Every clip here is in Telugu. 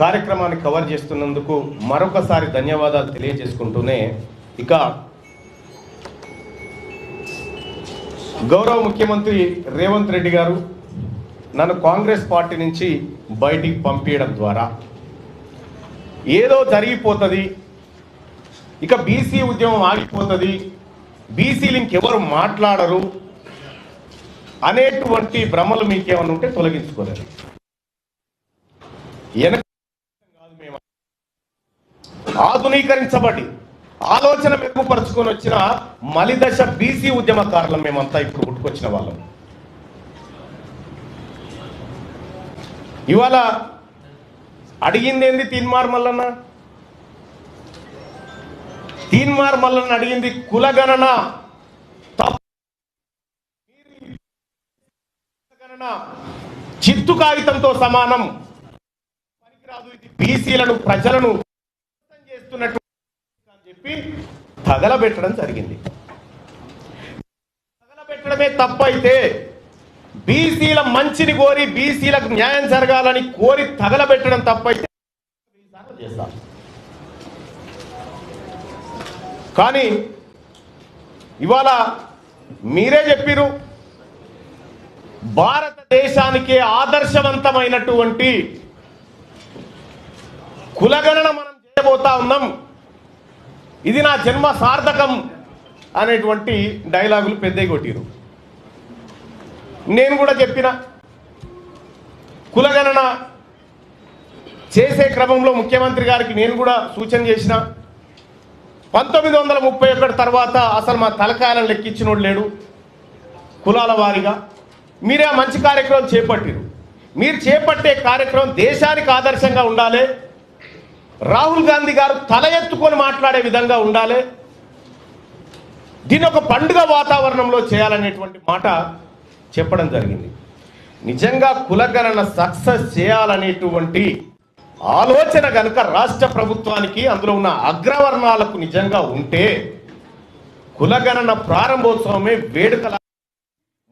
కార్యక్రమాన్ని కవర్ చేస్తున్నందుకు మరొకసారి ధన్యవాదాలు తెలియజేసుకుంటూనే ఇక గౌరవ ముఖ్యమంత్రి రేవంత్ రెడ్డి గారు నన్ను కాంగ్రెస్ పార్టీ నుంచి బయటికి పంపించడం ద్వారా. ఏదో జరిగిపోతుంది ఇక బీసీ ఉద్యమం ఆగిపోతుంది బీసీలు ఇంకెవరు మాట్లాడరు అనేటువంటి భ్రమలు మీకేమైనా ఉంటే తొలగించుకోలేదు. వెనక ఆధునీకరించబడి ఆలోచన మెరుగుపరుచుకొని వచ్చిన మలిదశ బీసీ ఉద్యమకారులం మేమంతా ఇప్పుడు పుట్టుకొచ్చిన వాళ్ళం. ఇవాళ అడిగింది ఏంది తీన్మార్ మల్లన్న? తీన్మార్ మల్లన్న అడిగింది కులగణన. తప్పు. కులగణన చిత్తు కాగితంతో సమానం. పనికిరాదు ఇది బీసీలను ప్రజలను. చెప్తున్నట్టు అని చెప్పి తగలబెట్టడం జరిగింది. తగలబెట్టడమే తప్పైతే బీసీల మంచిని కోరి బీసీలకు న్యాయం జరగాలని కోరి తగలబెట్టడం తప్పైతే చేస్తాం. కానీ ఇవాళ మీరే చెప్పిరు భారతదేశానికి ఆదర్శవంతమైనటువంటి కులగణన మన పోతా ఉన్నాం. ఇది నా జన్మ సార్థకం అనేటువంటి డైలాగులు పెద్దయి కొట్టిరు. నేను కూడా చెప్పిన కులగణన చేసే క్రమంలో ముఖ్యమంత్రి గారికి నేను కూడా సూచన చేసిన పంతొమ్మిది వందల ముప్పై ఒకటి తర్వాత అసలు మా తలకాయలను లెక్కించినోడు లేడు. కులాల వారిగా మీరే మంచి కార్యక్రమం చేపట్టిరు. మీరు చేపట్టే కార్యక్రమం దేశానికి ఆదర్శంగా ఉండాలి. రాహుల్ గాంధీ గారు తల ఎత్తుకొని మాట్లాడే విధంగా ఉండాలి. దీని ఒక పండుగ వాతావరణంలో చేయాలనేటువంటి మాట చెప్పడం జరిగింది. నిజంగా కులగణన సక్సెస్ చేయాలనేటువంటి ఆలోచన కనుక రాష్ట్ర ప్రభుత్వానికి అందులో ఉన్న అగ్రవర్ణాలకు నిజంగా ఉంటే కులగణన ప్రారంభోత్సవమే వేడుకల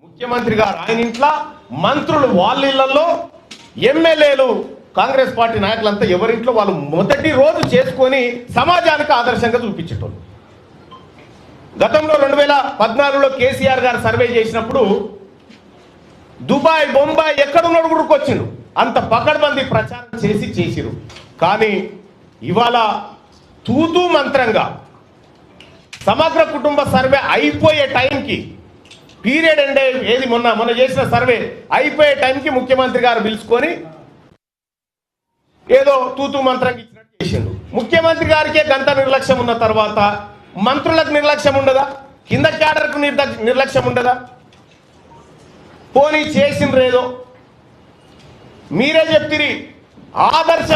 ముఖ్యమంత్రి గారు ఆయన ఇంట్లో మంత్రులు వాళ్ళ ఇళ్ళలో ఎమ్మెల్యేలు కాంగ్రెస్ పార్టీ నాయకులంతా ఎవరింట్లో వాళ్ళు మొదటి రోజు చేసుకొని సమాజానికి ఆదర్శంగా చూపించేటోళ్ళు. గతంలో రెండు వేల పద్నాలుగులో కేసీఆర్ గారు సర్వే చేసినప్పుడు దుబాయ్ బొంబాయి ఎక్కడున్నాడు కూడా వచ్చిండు అంత పకడ్బందీ ప్రచారం చేసి చేసిరు. కానీ ఇవాళ తూతూ మంత్రంగా సమగ్ర కుటుంబ సర్వే అయిపోయే టైంకి పీరియడ్ అండే ఏది మొన్న మొన్న చేసిన సర్వే అయిపోయే టైంకి ముఖ్యమంత్రి గారు పిలుచుకొని ఏదో తూతూ మంత్రం ఇచ్చినట్టు చేసిండు. ముఖ్యమంత్రి గారికే గంట నిర్లక్ష్యం ఉన్న తర్వాత మంత్రులకు నిర్లక్ష్యం ఉండదా? కింద క్యాడర్కు నిర్లక్ష్యం ఉండదా? పోనీ చేసిండ్రేదో? మీరే చెప్తిరి. ఆదర్శ